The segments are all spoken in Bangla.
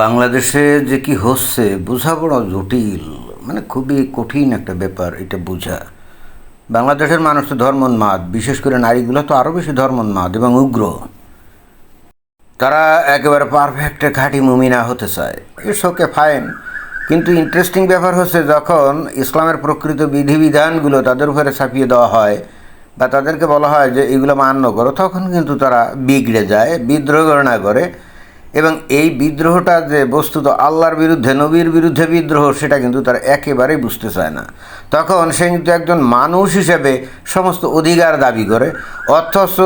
বাংলাদেশে যে কি হচ্ছে বোঝা বড় জটিল। মানে খুবই কঠিন একটা ব্যাপার এটা বোঝা। বাংলাদেশের মানুষ তো ধর্মোন্মাদ, বিশেষ করে নারীগুলো তো আরও বেশি ধর্মোন্মাদ এবং উগ্র। তারা একেবারে পারফেক্ট খাঁটি মুমিনা হতে চায়। ইটস ওকে ফাইন কিন্তু ইন্টারেস্টিং ব্যাপার হচ্ছে যখন ইসলামের প্রকৃত বিধিবিধানগুলো তাদের উপরে ছাপিয়ে দেওয়া হয় বা তাদেরকে বলা হয় যে এগুলো মান্য করো, তখন কিন্তু তারা বিগড়ে যায়, বিদ্রোহ গণনা করে এবং এই বিদ্রোহটা যে বস্তুত আল্লাহর বিরুদ্ধে, নবীর বিরুদ্ধে বিদ্রোহ, সেটা কিন্তু তারা একেবারেই বুঝতে চায় না। তখন সে কিন্তু একজন মানুষ হিসেবে সমস্ত অধিকার দাবি করে, অথচ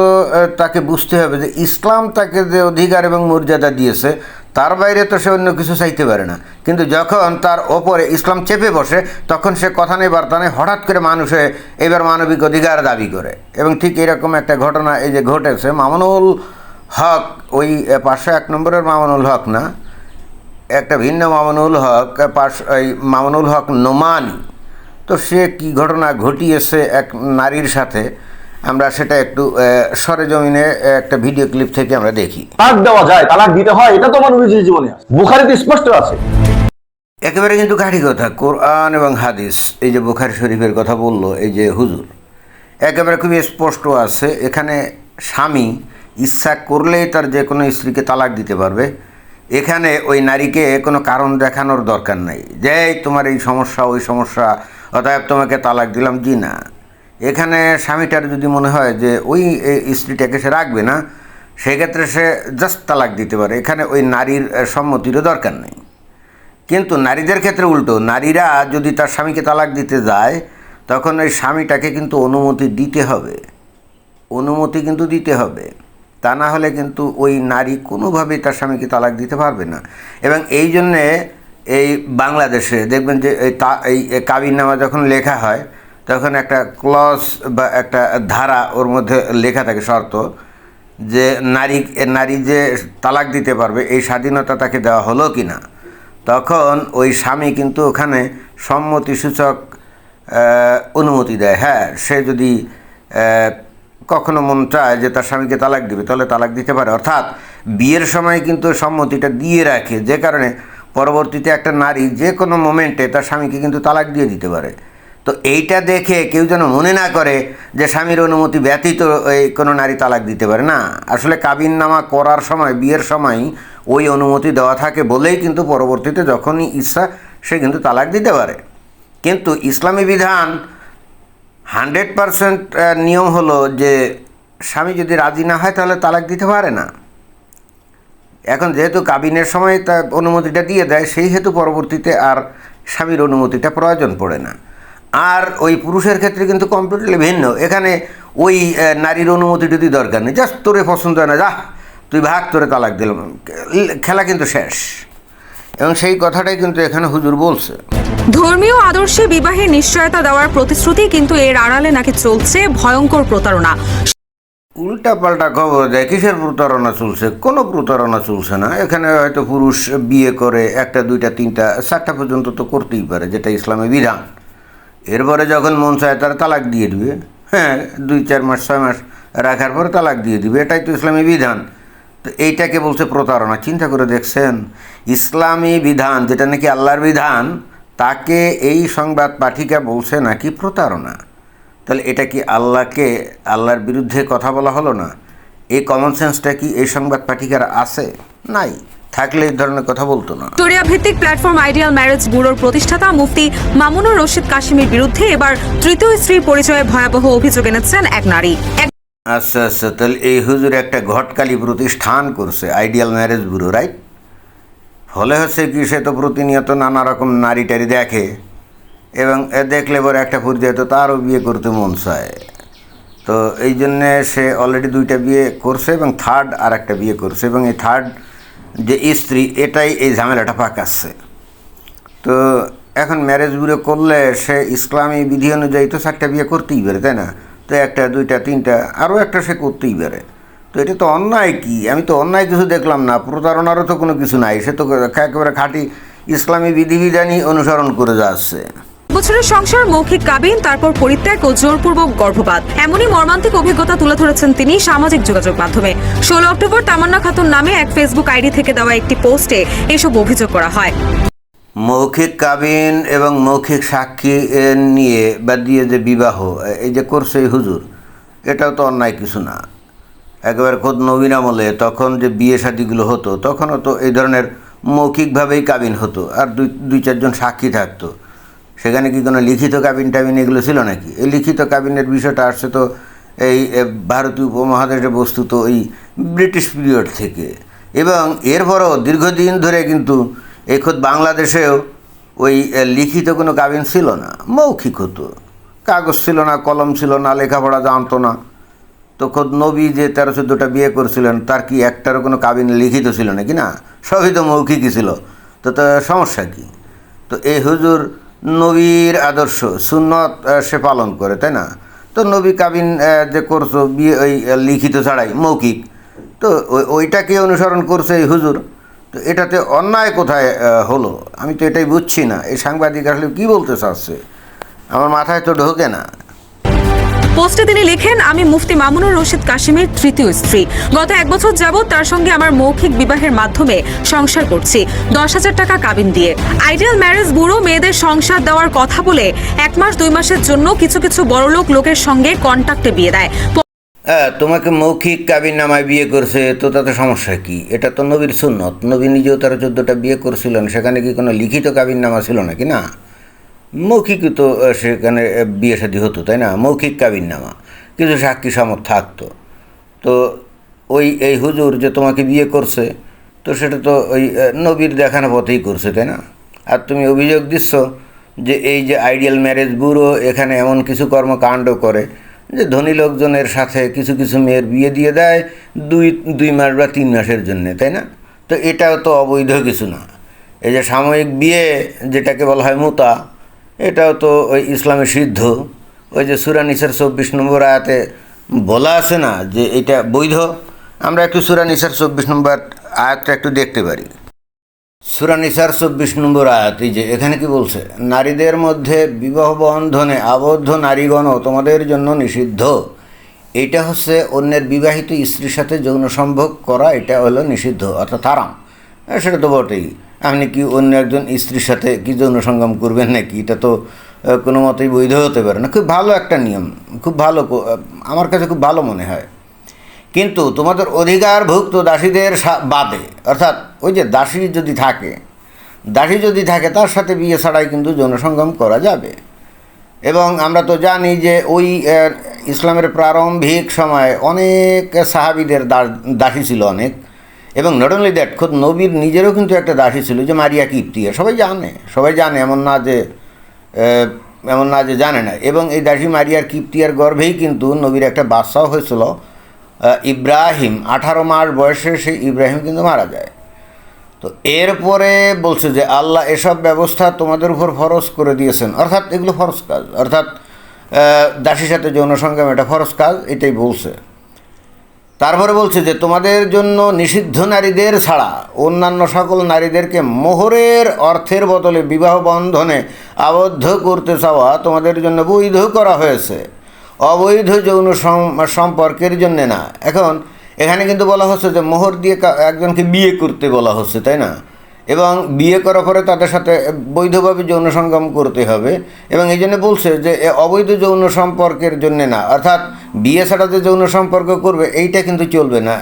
তাকে বুঝতে হবে যে ইসলাম তাকে যে অধিকার এবং মর্যাদা দিয়েছে, তার বাইরে তো সে অন্য কিছু চাইতে পারে না। কিন্তু যখন তার ওপরে ইসলাম চেপে বসে, তখন সে কথা নেই, বার্তা নেই, হঠাৎ করে মানুষে এবার মানবিক অধিকার দাবি করে। এবং ঠিক এরকম একটা ঘটনা এই যে ঘটেছে, মামুনুল হক ওই পাঁচশো এক নম্বরের মামুনুল হক না? একটা ভিন্ন মামুনুল হক পাশ এই মামুনুল হক নোমানি। তো সে কি ঘটনা ঘটিয়েছে এক নারীর সাথে? আমরা সেটা একটু সরেজমিনে একটা ভিডিও ক্লিপ থেকে আমরা দেখি। তালাক দেওয়া যায় তালাক দিতে হয় এটা তো আমার জীবনে আছে। বুখারিতে স্পষ্ট আছে। একেবারে কিন্তু গাড়ি কথা কোরআন এবং হাদিস। এই যে বুখারি শরীফের কথা বলল এই যে হুজুর। একেবারে খুবই স্পষ্ট আছে এখানে স্বামী ইচ্ছা করলেই তার যে কোনো স্ত্রীকে তালাক দিতে পারবে। এখানে ওই নারীকে কোনো কারণ দেখানোর দরকার নাই। যে তোমার এই সমস্যা, ওই সমস্যা, অতএব তোমাকে তালাক দিলাম। জি না। এখানে স্বামীটার যদি মনে হয় যে, ওই স্ত্রীটাকে সে রাখবে না, সেক্ষেত্রে সে জাস্ট তালাক দিতে পারে। এখানে ওই নারীর সম্মতিরও দরকার নেই। কিন্তু নারীদের ক্ষেত্রে উল্টো, নারীরা যদি তার স্বামীকে তালাক দিতে যায়, তখন ওই স্বামীটাকে কিন্তু অনুমতি দিতে হবে। অনুমতি কিন্তু দিতে হবে। তা না হলে কিন্তু ওই নারী কোনোভাবেই তার স্বামীকে তালাক দিতে পারবে না। এবং এই জন্যে এই বাংলাদেশে দেখবেন যে এই তা এই কাবিননামা যখন লেখা হয় তখন একটা ক্লস বা একটা ধারা ওর মধ্যে লেখা থাকে শর্ত যে নারী নারী যে তালাক দিতে পারবে এই স্বাধীনতা তাকে দেওয়া হলো কি না। তখন ওই স্বামী কিন্তু ওখানে সম্মতিসূচক আহ, অনুমতি দেয়। হ্যাঁ সে যদি কখনো মন চায় যে তার স্বামীকে তালাক দিবে, তাহলে তালাক দিতে পারে। অর্থাৎ বিয়ের সময় কিন্তু সম্মতিটা দিয়ে রাখে, যে কারণে পরবর্তীতে একটা নারী যে কোনো মোমেন্টে তার স্বামীকে কিন্তু তালাক দিয়ে দিতে পারে। তো এইটা দেখে কেউ যেন মনে না করে যে স্বামীর অনুমতি ব্যতীত এই কোনো নারী তালাক দিতে পারে। না, আসলে কাবিননামা করার সময়, বিয়ের সময় ওই অনুমতি দেওয়া থাকে বলেই কিন্তু পরবর্তীতে যখনই ইচ্ছা সে কিন্তু তালাক দিতে পারে। কিন্তু ইসলামী বিধান হান্ড্রেড পারসেন্ট নিয়ম হলো যে স্বামী যদি রাজি না হয় তাহলে তালাক দিতে পারে না। এখন যেহেতু কাবিনের সময় তা অনুমতিটা দিয়ে দেয়, সেই হেতু পরবর্তীতে আর স্বামীর অনুমতিটা প্রয়োজন পড়ে না। আর ওই পুরুষের ক্ষেত্রে কিন্তু কমপ্লিটলি ভিন্ন। এখানে ওই নারীর অনুমতি যদি দরকার নেই জাস্ট তোরে পছন্দ হয় না, যা, তুই ভাগ, তোরে তালাক দিলাম খেলা কিন্তু শেষ। এবং সেই কথাটাই কিন্তু এখানে হুজুর বলছে। ধর্মীয় আদর্শে বিবাহের নিশ্চয়তা দেওয়ার প্রতিশ্রুতি কিন্তু এর আড়ালে নাকি চলছে ভয়ঙ্কর প্রতারণা। উল্টা পাল্টা খবর দেয় কিসের প্রতারণা চলছে? কোনো প্রতারণা চলছে না। এখানে হয়তো পুরুষ বিয়ে করে একটা দুইটা তিনটা চারটা পর্যন্ত তো করতেই পারে যেটা ইসলামী বিধান। এরপরে যখন মন চায় তারা তালাক দিয়ে দিবে। হ্যাঁ দুই চার মাস ছয় মাস রাখার পরে তালাক দিয়ে দিবে। এটাই তো ইসলামী বিধান। তো এইটাকে বলছে প্রতারণা। চিন্তা করে দেখছেন, ইসলামী বিধান, যেটা নাকি আল্লাহর বিধান, তাকে এই সংবাদ পাঠিকা বলছে নাকি প্রতারণা। তাহলে এটা কি আল্লাহকে, আল্লাহর বিরুদ্ধে কথা বলা হলো না? এই কমন সেন্সটা কি এই সংবাদ পাঠিকার আছে? নাই। থাকলে এই ধরনের কথা বলতো না। ভিক্টোরিয়া ভিত্তিক প্ল্যাটফর্ম আইডিয়াল ম্যারেজ ব্যুরোর প্রতিষ্ঠাতা মুফতি মামুনুর রশিদ কাশিমের বিরুদ্ধে এবার তৃতীয় স্ত্রীর পরিচয়ে ভয়াবহ অভিযোগ এনেছেন এক নারী। আচ্ছা আচ্ছা তাহলে এই হুজুর একটা ঘটকালি প্রতিষ্ঠান করছে আইডিয়াল ম্যারেজ ব্যুরো রাইট ফলে হচ্ছে কি, সে তো প্রতিনিয়ত নানা রকম নারী টারি দেখে এবং এ দেখলে পরে একটা পর্যায়ে তো তারও বিয়ে করতে মন চায়। তো এই জন্যে সে অলরেডি দুইটা বিয়ে করছে এবং থার্ড আর একটা বিয়ে করছে এবং এই থার্ড যে স্ত্রী, এটাই এই ঝামেলাটা পাকাচ্ছে। তো এখন ম্যারেজ ব্যুরো করলে সে ইসলামী বিধি অনুযায়ী তো চারটা বিয়ে করতেই পারে, তাই না? তো একটা, দুইটা, তিনটা আরও একটা সে করতেই পারে। তো এটা তো অন্যায় কি? আমি তো অন্যায় কিছু দেখলাম না, প্রতারণারও তো কোনো কিছু নাই। সে তো একেবারে খাঁটি ইসলামী বিধিবিধানই অনুসরণ করে যাচ্ছে। বছরের সংসার, মৌখিক কাবিন, তারপর পরিত্যাগ ও জোরপূর্বক গর্ভপাত। এমনই মর্মান্তিক অভিজ্ঞতা তুলে ধরেছেন তিনি সামাজিক যোগাযোগ মাধ্যমে। ষোলো অক্টোবর তামান্না খাতুন নামে এক ফেসবুক আইডি থেকে দেওয়া একটি পোস্টে এসব অভিযোগ করা হয়। মৌখিক কাবিন এবং মৌখিক সাক্ষী নিয়ে বা দিয়ে যে বিবাহ এই যে করছে হুজুর, এটাও তো অন্যায় কিছু না। একেবারে খোদ নবীন আমলে তখন যে বিয়ে শাদিগুলো হতো, তখনও তো এই ধরনের মৌখিকভাবেই কাবিন হতো, আর দুই দুই চারজন সাক্ষী থাকতো। সেখানে কি কোনো লিখিত কাবিন টাবিন এগুলো ছিল নাকি? এই লিখিত কাবিনের বিষয়টা আসছে তো এই ভারতীয় উপমহাদেশে বস্তুত ওই ব্রিটিশ পিরিয়ড থেকে। এবং এরপরও দীর্ঘদিন ধরে কিন্তু এই খোদ বাংলাদেশেও ওই লিখিত কোনো কাবিন ছিল না, মৌখিক হতো। কাগজ ছিল না, কলম ছিল না, লেখাপড়া জানতো না। তো খোদ নবী যে তেরো চোদ্দোটা বিয়ে করেছিলেন, তার কি একটারও কোনো কাবিন লিখিত ছিল না কি না, সবই তো মৌখিকই ছিল। তো তো সমস্যা কি? তো এই হুজুর নবীর আদর্শ, সুন্নত সে পালন করে, তাই না? তো নবী কাবিন যে করছ, বিয়ে, ওই লিখিত ছাড়াই মৌখিক। তো ওই- ওইটাকে অনুসরণ করছে এই হুজুর। তো এটাতে অন্যায় কোথায় হলো? আমি তো এটাই বুঝছি না। এই সাংবাদিক আসলে কী বলতে চাচ্ছে? আমার মাথায় তো ঢোকে না। পোস্টে তিনি লেখেন, আমি মুফতি মামুনুর রশিদ কাশিমের তৃতীয় স্ত্রী। গত এক বছর যাবৎ তার সঙ্গে আমার মৌখিক বিবাহের মাধ্যমে সংসার করছি। দশ হাজার টাকা কাবিন দিয়ে। আইডিয়াল ম্যারেজ ব্যুরো, মেয়েদের সংসার দেওয়ার কথা বলে এক মাস, দুই মাসের জন্য কিছু কিছু বড়লোক লোকের সঙ্গে কন্ট্যাক্টে বিয়ে দেয়। হ্যাঁ তোমাকে মৌখিক কাবিন নামায় বিয়ে করছে, তো তাতে সমস্যা কি? এটা তো নবীর সুন্নত। নবী নিজেও তারা চোদ্দোটা বিয়ে করছিলেন, সেখানে কি কোনো লিখিত কাবিন নামা ছিল নাকি? না। মৌখিক তো সেখানে বিয়ে শাদী হতো, তাই না? মৌখিক কাবিন নামা। কিছু সাক্ষী সমত থাকতো। তো ওই, এই হুজুর যে তোমাকে বিয়ে করছে, তো সেটা তো ওই নবীর দেখানো পথেই করছে, তাই না? আর তুমি অভিযোগ দিচ্ছ যে এই যে আইডিয়াল ম্যারেজ ব্যুরো এখানে এমন কিছু কর্মকাণ্ড করে যে ধনী লোকজনের সাথে কিছু কিছু মেয়ের বিয়ে দিয়ে দেয় দুই দুই মাস বা তিন মাসের জন্যে, তাই না? তো এটাও তো অবৈধ কিছু না। এই যে সাময়িক বিয়ে, যেটাকে বলা হয় মুতা, এটাও তো ওই ইসলামে সিদ্ধ। ওই যে সুরানিসার চব্বিশ নম্বর আয়াতে বলা আছে না যে এটা বৈধ? আমরা একটু সুরানিসার চব্বিশ নম্বর আয়াতটা একটু দেখতে পারি। সুরানিসার চব্বিশ নম্বর আয়াতি যে এখানে কি বলছে? নারীদের মধ্যে বিবাহ বন্ধনে আবদ্ধ নারীগণও তোমাদের জন্য নিষিদ্ধ। এইটা হচ্ছে অন্যের বিবাহিত স্ত্রীর সাথে যৌন সম্ভোগ করা এটা হলো নিষিদ্ধ অর্থাৎ হারাম। হ্যাঁ, সেটা তো বটেই। আপনি কি অন্য একজন স্ত্রীর সাথে কি যৌন সঙ্গম করবেন নাকি? এটা তো কোনো মতেই বৈধ হতে পারে না। খুব ভালো একটা নিয়ম খুব ভালো আমার কাছে খুব ভালো মনে হয়। কিন্তু তোমাদের অধিকারভুক্ত দাসীদের বাদে, অর্থাৎ ওই যে দাসী যদি থাকে, দাসী যদি থাকে, তার সাথে বিয়ে ছাড়াই কিন্তু যৌনসঙ্গম করা যাবে। এবং আমরা তো জানি যে ওই ইসলামের প্রারম্ভিক সময়ে অনেক সাহাবিদের দাসী ছিল অনেক। এবং নট অনলি দ্যাট খোদ নবীর নিজেরও কিন্তু একটা দাসী ছিল যে মারিয়া কিপ্তিয়া সবাই জানে সবাই জানে, এমন না যে এমন না যে জানে না। এবং এই দাসী মারিয়ার কিপ্তিয়ার গর্ভেই কিন্তু নবীর একটা বাচ্চাও হয়েছিল ইব্রাহিম, আঠারো মাস বয়সে সেই ইব্রাহিম কিন্তু মারা যায়। তো এরপরে বলছে যে, আল্লাহ এসব ব্যবস্থা তোমাদের উপর ফরজ করে দিয়েছেন। অর্থাৎ এগুলো ফরজ কাজ। অর্থাৎ দাসীর সাথে যৌন সঙ্গম এটা ফরজ কাজ, এটাই বলছে। তারপরে বলছে যে, তোমাদের জন্য নিষিদ্ধ নারীদের ছাড়া অন্যান্য সকল নারীদেরকে মোহরের অর্থের বদলে বিবাহ বন্ধনে আবদ্ধ করতে চাওয়া তোমাদের জন্য বৈধ করা হয়েছে। অবৈধ যৌন সম্পর্কের জন্য না। এখন, এখানে কিন্তু বলা হচ্ছে যে মোহর দিয়ে একজনকে বিয়ে করতে বলা হচ্ছে, তাই না? এবং বিয়ে করার পরে তাদের সাথে বৈধভাবে যৌন সঙ্গম করতে হবে। এবং এই জন্য বলছে যে অবৈধ যৌন সম্পর্কের জন্য না। অর্থাৎ, বিয়ে ছাড়া যে যৌন সম্পর্ক করবে, এইটা কিন্তু চলবে না।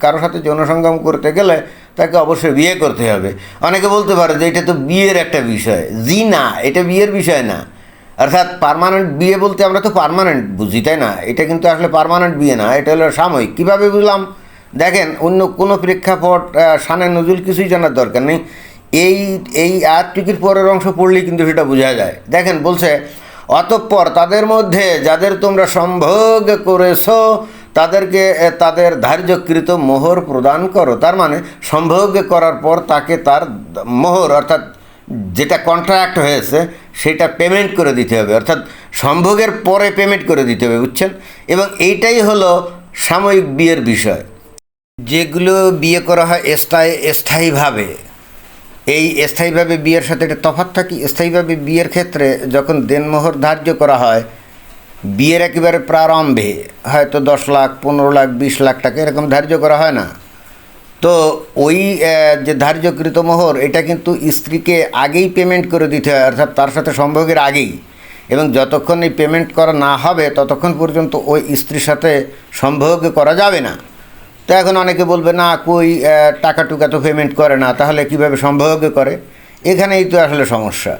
কারোর সাথে যৌন সঙ্গম করতে গেলে তাকে অবশ্যই বিয়ে করতে হবে। অনেকে বলতে পারে যে এটা তো বিয়ের একটা বিষয়। জি না, এটা বিয়ের বিষয় না। অর্থাৎ পার্মানেন্ট বিয়ে বলতে আমরা তো পার্মানেন্ট বুঝি তাই না? এটা কিন্তু আসলে পারমানেন্ট বিয়ে না এটা হলো সাময়িক। কীভাবে বুঝলাম? দেখেন অন্য কোনো প্রেক্ষাপট আহ, শানে নজরুল কিছুই জানার দরকার নেই। এই এই আয়াতটিকির পরের অংশ পড়লেই কিন্তু সেটা বোঝা যায়। দেখেন বলছে অতঃপর তাদের মধ্যে যাদের তোমরা সম্ভোগ করেছ তাদেরকে তাদের ধার্যকৃত মোহর প্রদান করো। তার মানে সম্ভোগ করার পর তাকে তার মোহর অর্থাৎ যেটা কন্ট্রাক্ট হয়েছে সেটা পেমেন্ট করে দিতে হবে। অর্থাৎ সম্ভোগের পরে পেমেন্ট করে দিতে হবে, বুঝছেন? এবং এইটাই হলো সাময়িক বিয়ের বিষয়। যেগুলো বিয়ে করা হয় স্থায়ী স্থায়ীভাবে। এই স্থায়ীভাবে বিয়ের সাথে একটা তফাৎ থাকি। স্থায়ীভাবে বিয়ের ক্ষেত্রে যখন দেনমোহর ধার্য করা হয়, বিয়ের একেবারে প্রারম্ভে, হয়তো দশ লাখ, পনেরো লাখ, বিশ লাখ টাকা এরকম ধার্য করা হয় না? তো ওই যে ধার্যকৃত মোহর, এটা কিন্তু স্ত্রীকে আগেই পেমেন্ট করে দিতে হয়, অর্থাৎ তার সাথে সম্ভোগের আগেই। এবং যতক্ষণ এই পেমেন্ট করা না হবে, ততক্ষণ পর্যন্ত ওই স্ত্রীর সাথে সম্ভোগ করা যাবে না। তো এখন অনেকে বলবে, না, কই টাকা টুকা তো পেমেন্ট করে না, তাহলে কীভাবে সম্ভোগ করে? এখানেই তো আসলে সমস্যা।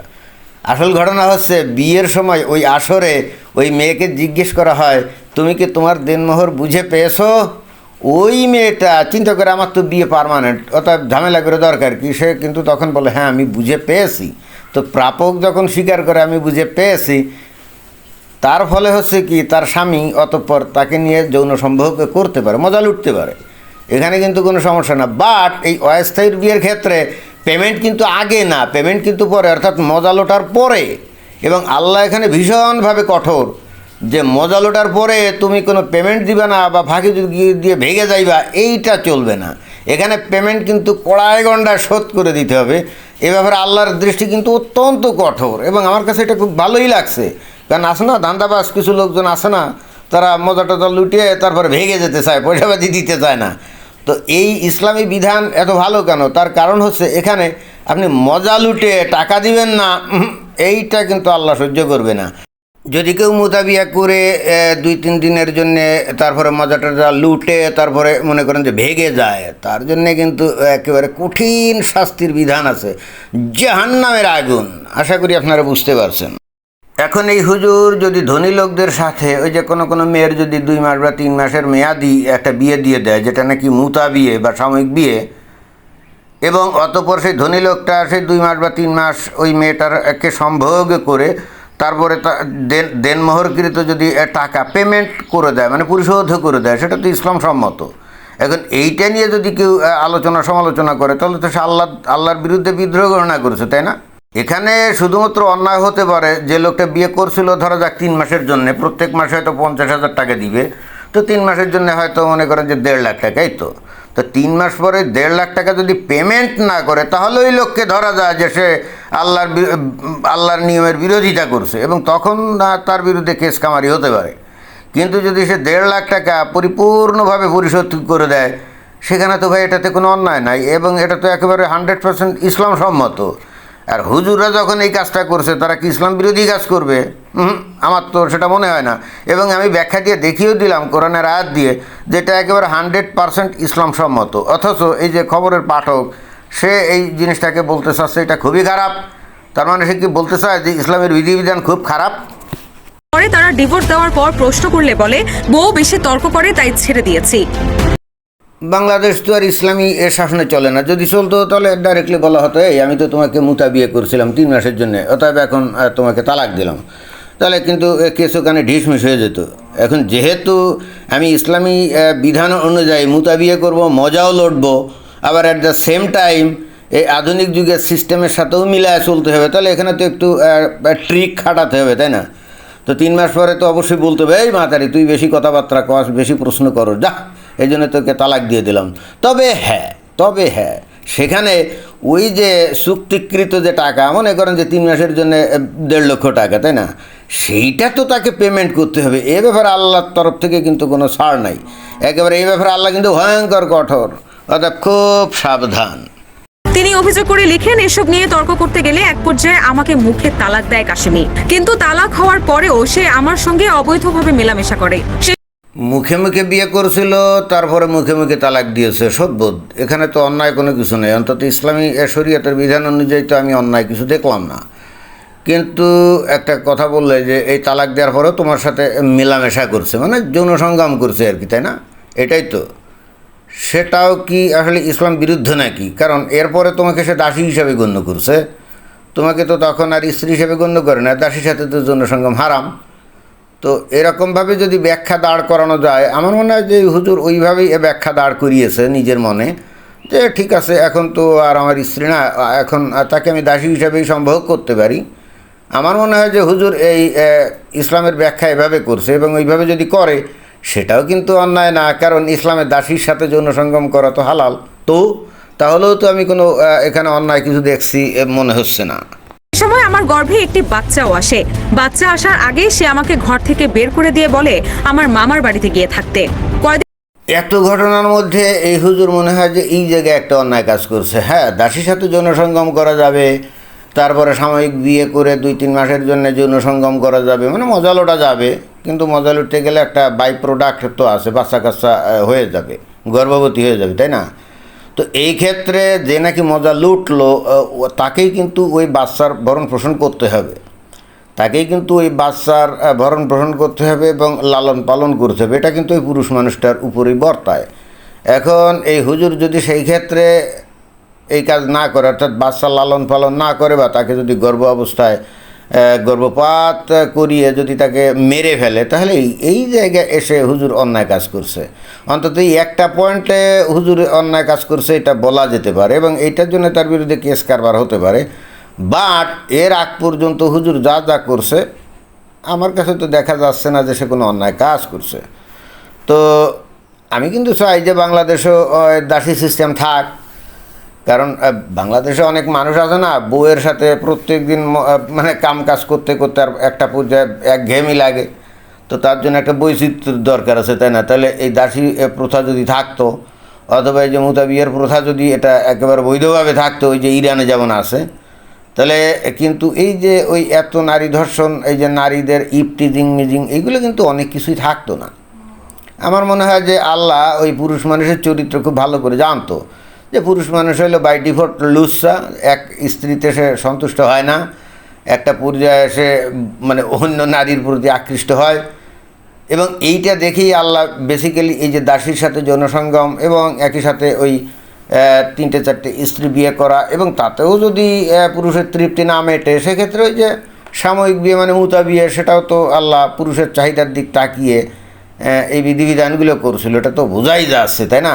আসল ঘটনা হচ্ছে, বিয়ের সময় ওই আসরে ওই মেয়েকে জিজ্ঞেস করা হয়, তুমি কি তোমার দেনমোহর বুঝে পেয়েছ? ওই মেয়েটা চিন্তা করে আমার তো বিয়ে পারমানেন্ট অর্থাৎ ঝামেলা করে দরকার কি? সে কিন্তু তখন বলে হ্যাঁ আমি বুঝে পেয়েছি। তো প্রাপক যখন স্বীকার করে, আমি বুঝে পেয়েছি। তার ফলে হচ্ছে কি, তার স্বামী অতঃপর তাকে নিয়ে যৌন সম্ভোগ করতে পারে, মজা লুটতে পারে। এখানে কিন্তু কোনো সমস্যা না। বাট এই অস্থায়ীর বিয়ের ক্ষেত্রে পেমেন্ট কিন্তু আগে না পেমেন্ট কিন্তু পরে, অর্থাৎ মজা লোটার পরে। এবং আল্লাহ এখানে ভীষণভাবে কঠোর। যে মজা লোটার পরে তুমি কোনো পেমেন্ট দিবে না বা ফাঁকি দিয়ে- ভেঙে যাইবা, এইটা চলবে না। এখানে পেমেন্ট কিন্তু কড়াই গন্ডায় শোধ করে দিতে হবে। এ ব্যাপারে আল্লাহর দৃষ্টি কিন্তু অত্যন্ত কঠোর এবং আমার কাছে এটা খুব ভালোই লাগছে। কারণ আসে না, ধান্দাবাজ কিছু লোকজন আসে না, তারা মজা টজা লুটিয়ে তারপরে ভেঙে যেতে চায় পয়সাবাজি দিতে চায় না। তো এই ইসলামী বিধান এত ভালো কেন? তার কারণ হচ্ছে এখানে আপনি মজা লুটে টাকা দিবেন না এইটা কিন্তু আল্লাহ সহ্য করবে না। যদি কেউ মোতাবিয়া করে দুই, তিন দিনের জন্যে তারপরে মজাটা লুটে, তারপরে মনে করেন যে ভেগে যায়, তার জন্য কিন্তু একেবারে কঠিন শাস্তির বিধান আছে। জাহান্নামের আগুন, আশা করি আপনারা বুঝতে পারছেন। এখন এই হুজুর যদি ধনী লোকদের সাথে, ওই যে কোনো কোনো মেয়ের যদি দুই মাস বা তিন মাসের মেয়াদি একটা বিয়ে দিয়ে দেয়, যেটা নাকি মুতা বিয়ে বা সাময়িক বিয়ে, এবং অতপর সেই ধনী লোকটা সেই দুই মাস বা তিন মাস ওই মেয়েটারকে সম্ভোগ করে তারপরে দেন, দেনমোহরকৃত যদি টাকা পেমেন্ট করে দেয় মানে পরিশোধ করে দেয়, সেটা তো ইসলাম সম্মত। এখন এইটা নিয়ে যদি কেউ আলোচনা, সমালোচনা করে, তাহলে তো সে আল্লাহ, আল্লাহর বিরুদ্ধে বিদ্রোহ গণনা করেছে, তাই না? এখানে শুধুমাত্র অন্যায় হতে পারে, যে লোকটা বিয়ে করছিল, ধরা যাক তিন মাসের জন্য, প্রত্যেক মাসে হয়তো পঞ্চাশ হাজার টাকা দিবে, তো তিন মাসের জন্য হয়তো মনে করেন যে দেড় লাখ টাকাই তো। তো তিন মাস পরে দেড় লাখ টাকা যদি পেমেন্ট না করে, তাহলে ওই লোককে ধরা যায় যে সে আল্লাহর আল্লাহর নিয়মের বিরোধিতা করছে এবং তখন তার বিরুদ্ধে কেস কামারি হতে পারে। কিন্তু যদি সে দেড় লাখ টাকা পরিপূর্ণভাবে পরিশোধ করে দেয়, সেখানে তো ভাই এটাতে কোনো অন্যায় নাই এবং এটা তো একেবারে হান্ড্রেড পার্সেন্ট ইসলাম সম্মত। আর হুজুররা যখন এই কাজটা করছে, তারা কি ইসলাম বিরোধী কাজ করবে? আমার তো সেটা মনে হয় না। এবং আমি ব্যাখ্যা দিয়ে দেখিয়েও দিলাম, কোরআনের আয়াত দিয়ে, যেটা একেবারে হান্ড্রেড পার্সেন্ট ইসলাম সম্মত অথচ এই যে খবরের পাঠক, সে এই জিনিসটাকে বলতে চাচ্ছে, এটা খুবই খারাপ। তার মানে সে কি বলতে চায় যে ইসলামের বিধিবিধান খুব খারাপ? পরে তারা ডিভোর্স দেওয়ার পর প্রশ্ন করলে বলে, বউ বেশি তর্ক করে, তাই ছেড়ে দিয়েছি। বাংলাদেশ তো আর ইসলামী এ শাসনে চলে না। যদি চলতো তাহলে ডাইরেক্টলি বলা হতো, এই, আমি তো তোমাকে মুতা বিয়ে করছিলাম তিন মাসের জন্য, অতএব এখন তোমাকে তালাক দিলাম। তাহলে কিন্তু কেস ওখানে ঢিসমিস হয়ে যেত। এখন যেহেতু আমি ইসলামী বিধান অনুযায়ী মুতা বিয়ে করব, মজাও লড়বো, আবার অ্যাট দ্য সেম টাইম এই আধুনিক যুগের সিস্টেমের সাথেও মিলায় চলতে হবে, তাহলে এখানে তো একটু ট্রিক খাটাতে হবে, তাই না? তো তিন মাস পরে তো অবশ্যই বলতে হবে, এই মাতারি, তুই বেশি কথাবার্তা কস, বেশি প্রশ্ন করো, যা। এই জন্য তোকে তালাক দিয়ে দিলাম। তবে হ্যাঁ তবে হ্যাঁ সেখানে ওই যে চুক্তিকৃত যে টাকা, মনে করেন যে তিন মাসের জন্য দেড় লক্ষ টাকা, তাই না? সেইটা তো তাকে পেমেন্ট করতে হবে। এ ব্যাপারে আল্লাহর তরফ থেকে কিন্তু কোনো ছাড় নাই। একেবারে এই ব্যাপারে আল্লাহ কিন্তু ভয়ঙ্কর কঠোর। অর্থাৎ খুব সাবধান। তিনি অভিযোগ করে লিখেন, এসব নিয়ে তর্ক করতে গেলে এক পর্যায়ে আমাকে মুখে তালাক দেয় কাশ্মীর কিন্তু তালাক হওয়ার পরেও সে আমার সঙ্গে অবৈধভাবে মেলামেশা করে। মুখে মুখে বিয়ে করেছিল, তারপরে মুখে মুখে তালাক দিয়েছে, সদ্বোধ। এখানে তো অন্যায় কোনো কিছু নেই। অন্তত ইসলামী এ শরীয়তের বিধান অনুযায়ী তো আমি অন্যায় কিছু দেখলাম না। কিন্তু একটা কথা বললে যে, এই তালাক দেওয়ার পরেও তোমার সাথে মেলামেশা করছে মানে যৌন সংগ্রাম করছে আর কি, তাই না? এটাই তো। সেটাও কি আসলে ইসলাম বিরুদ্ধ নাকি? কারণ এরপরে তোমাকে সে দাসী হিসাবে গণ্য করছে। তোমাকে তো তখন আর স্ত্রী হিসেবে গণ্য করে না। দাসীর সাথে তো যৌন সংগ্রাম হারাম। তো এরকমভাবে যদি ব্যাখ্যা দাঁড় করানো যায়, আমার মনে হয় যে হুজুর ওইভাবেই এ ব্যাখ্যা দাঁড় করিয়েছে নিজের মনে, যে ঠিক আছে, এখন তো আর আমার স্ত্রী না, এখন তাকে আমি দাসী হিসাবেই সম্ভব করতে পারি। আমার মনে হয় যে হুজুর এই ইসলামের ব্যাখ্যা এভাবে করছে এবং ওইভাবে যদি করে, সেটাও কিন্তু অন্যায় না, কারণ ইসলামের দাসীর সাথে যৌন সঙ্গম করা তো হালাল। তো তাহলেও তো আমি কোনো এখানে অন্যায় কিছু দেখছি মনে হচ্ছে না। আমার গর্ভে একটি বাচ্চাও আসে। বাচ্চা আসার আগে সে আমাকে ঘর থেকে বের করে দিয়ে বলে আমার মামার বাড়িতে গিয়ে থাকতে। এত ঘটনার মধ্যে এই হুজুর মনে হয় যে এই জায়গায় একটা অন্যায় কাজ করছে। হ্যাঁ দাসীর সাথে যৌন সঙ্গম করা যাবে, তারপরে সাময়িক বিয়ে করে দুই তিন মাসের জন্য যৌন সঙ্গম করা যাবে মানে মজা লোটা যাবে, কিন্তু মজা লুটতে গেলে একটা বাই প্রোডাক্ট তো আছে বাচ্চা কাচ্চা হয়ে যাবে, গর্ভবতী হয়ে যাবে, তাই না? তো এই ক্ষেত্রে যে নাকি মজা লুটলো তাকেই কিন্তু ওই বাচ্চার ভরণ পোষণ করতে হবে। তাকেই কিন্তু ওই বাচ্চার ভরণ পোষণ করতে হবে এবং লালন পালন করতে হবে। এটা কিন্তু ওই পুরুষ মানুষটার উপরেই বর্তায়। এখন এই হুজুর যদি সেই ক্ষেত্রে এই কাজ না করে, অর্থাৎ বাচ্চা লালন পালন না করে বা তাকে যদি গর্ভ অবস্থায় গর্ভপাত করিয়ে যদি তাকে মেরে ফেলে, তাহলে এই- জায়গায় এসে হুজুর অন্যায় কাজ করছে। অন্তত এই একটা পয়েন্টে হুজুর অন্যায় কাজ করছে, এটা বলা যেতে পারে এবং এইটার জন্য তার বিরুদ্ধে কেস কারবার হতে পারে। বাট এর আগ পর্যন্ত হুজুর যা যা করছে, আমার কাছে তো দেখা যাচ্ছে না যে সে কোনো অন্যায় কাজ করছে। তো আমি কিন্তু চাই যে বাংলাদেশেও দাসী সিস্টেম থাক কারণ বাংলাদেশে অনেক মানুষ আছে না, বউয়ের সাথে প্রত্যেক দিন মানে কাম কাজ করতে করতে আর একটা পর্যায়ে এক ঘেমি লাগে। তো তার জন্য একটা বৈচিত্র্য দরকার আছে, তাই না? তাহলে এই দাসী প্রথা যদি থাকতো, অথবা এই যে মুতাবিয়ার প্রথা যদি এটা একেবারে বৈধভাবে থাকতো, ওই যে ইরানে যেমন আছে, তাহলে কিন্তু এই যে ওই এত নারী ধর্ষণ, এই যে নারীদের ইপটিজিং মিজিং, এইগুলো কিন্তু অনেক কিছুই থাকতো না। আমার মনে হয় যে আল্লাহ ওই পুরুষ মানুষের চরিত্র খুব ভালো করে জানতো। যে পুরুষ মানুষ হলো বাই ডিফল্ট লুসা এক স্ত্রীতে সে সন্তুষ্ট হয় না, একটা পর্যায়ে সে মানে অন্য নারীর প্রতি আকৃষ্ট হয়। এবং এইটা দেখেই আল্লাহ বেসিক্যালি এই যে দাসীর সাথে যৌনসঙ্গম এবং একই সাথে ওই তিনটে চারটে স্ত্রী বিয়ে করা এবং তাতেও যদি পুরুষের তৃপ্তি না মেটে, সেক্ষেত্রে ওই যে সাময়িক বিয়ে মানে মুতা বিয়ে, সেটাও তো আল্লাহ পুরুষের চাহিদার দিক তাকিয়ে এই বিধিবিধানগুলো করছিল। এটা তো বোঝাই যাচ্ছে, তাই না?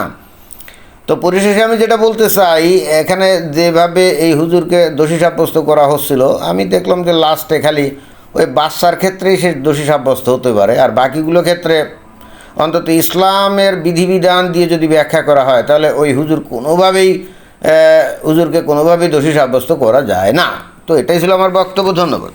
তো পরিশেষে আমি যেটা বলতে চাই, এখানে যেভাবে এই হুজুরকে দোষী সাব্যস্ত করা হচ্ছিল, আমি দেখলাম যে লাস্টে খালি ওই বাচ্চার ক্ষেত্রেই সে দোষী সাব্যস্ত হতে পারে। আর বাকিগুলো ক্ষেত্রে অন্তত ইসলামের বিধিবিধান দিয়ে যদি ব্যাখ্যা করা হয়, তাহলে ওই হুজুর কোনোভাবেই হুজুরকে কোনোভাবেই দোষী সাব্যস্ত করা যায় না। তো এটাই ছিল আমার বক্তব্য। ধন্যবাদ।